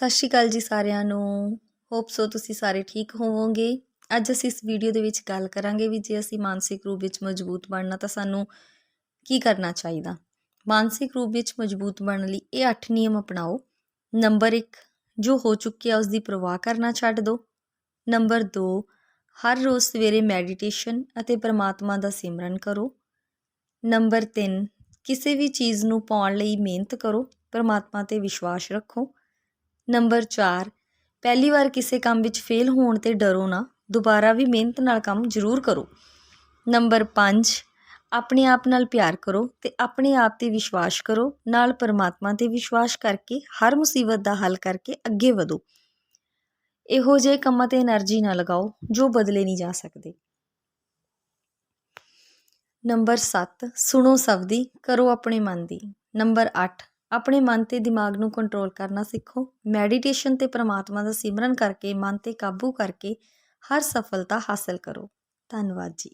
ਸਤਿ ਸ਼੍ਰੀ ਅਕਾਲ ਜੀ ਸਾਰਿਆਂ ਨੂੰ। ਹੋਪ ਸੋ ਤੁਸੀਂ ਸਾਰੇ ਠੀਕ ਹੋਵੋਗੇ। ਅੱਜ ਅਸੀਂ ਇਸ ਵੀਡੀਓ ਦੇ ਵਿੱਚ ਗੱਲ ਕਰਾਂਗੇ ਵੀ ਜੇ ਅਸੀਂ ਮਾਨਸਿਕ ਰੂਪ ਵਿੱਚ ਮਜ਼ਬੂਤ ਬਣਨਾ ਤਾਂ ਸਾਨੂੰ ਕੀ ਕਰਨਾ ਚਾਹੀਦਾ? ਮਾਨਸਿਕ ਰੂਪ ਵਿੱਚ ਮਜ਼ਬੂਤ ਬਣਨ ਲਈ ਇਹ 8 ਨਿਯਮ ਅਪਣਾਓ। ਨੰਬਰ 1 ਜੋ ਹੋ ਚੁੱਕਿਆ ਉਸ ਦੀ ਪਰਵਾਹ ਕਰਨਾ ਛੱਡ ਦਿਓ ਨੰਬਰ 2 ਹਰ ਰੋਜ਼ ਸਵੇਰੇ ਮੈਡੀਟੇਸ਼ਨ ਅਤੇ ਪਰਮਾਤਮਾ ਦਾ ਸਿਮਰਨ ਕਰੋ। ਨੰਬਰ 3 ਕਿਸੇ ਵੀ ਚੀਜ਼ ਨੂੰ ਪਾਉਣ ਲਈ ਮਿਹਨਤ ਕਰੋ। ਪਰਮਾਤਮਾ ਤੇ ਵਿਸ਼ਵਾਸ ਰੱਖੋ। ਨੰਬਰ 4 ਪਹਿਲੀ ਵਾਰ ਕਿਸੇ ਕੰਮ ਵਿੱਚ ਫੇਲ ਹੋਣ ਤੇ ਡਰੋ ਨਾ, ਦੁਬਾਰਾ ਵੀ ਮਿਹਨਤ ਨਾਲ ਕੰਮ ਜ਼ਰੂਰ ਕਰੋ। ਨੰਬਰ 5 ਆਪਣੇ ਆਪ ਨਾਲ ਪਿਆਰ ਕਰੋ ਤੇ ਆਪਣੇ ਆਪ ਤੇ ਵਿਸ਼ਵਾਸ ਕਰੋ, ਨਾਲ ਪਰਮਾਤਮਾ ਤੇ ਵਿਸ਼ਵਾਸ ਕਰਕੇ ਹਰ ਮੁਸੀਬਤ ਦਾ ਹੱਲ ਕਰਕੇ ਅੱਗੇ ਵਧੋ। ਇਹੋ ਜਿਹੇ ਕੰਮਾਂ ਤੇ એનર્ਜੀ ਨਾ ਲਗਾਓ ਜੋ ਬਦਲੇ ਨਹੀਂ ਜਾ ਸਕਦੇ। ਨੰਬਰ 7 ਸੁਣੋ ਸਭ ਦੀ, ਕਰੋ ਆਪਣੇ ਮਨ ਦੀ। ਨੰਬਰ 8 ਆਪਣੇ ਮਨ ਤੇ ਦਿਮਾਗ ਨੂੰ ਕੰਟਰੋਲ ਕਰਨਾ ਸਿੱਖੋ। ਮੈਡੀਟੇਸ਼ਨ ਤੇ ਪ੍ਰਮਾਤਮਾ ਦਾ ਸਿਮਰਨ ਕਰਕੇ, ਮਨ ਤੇ ਕਾਬੂ ਕਰਕੇ ਹਰ ਸਫਲਤਾ ਹਾਸਲ ਕਰੋ। ਧੰਨਵਾਦ ਜੀ।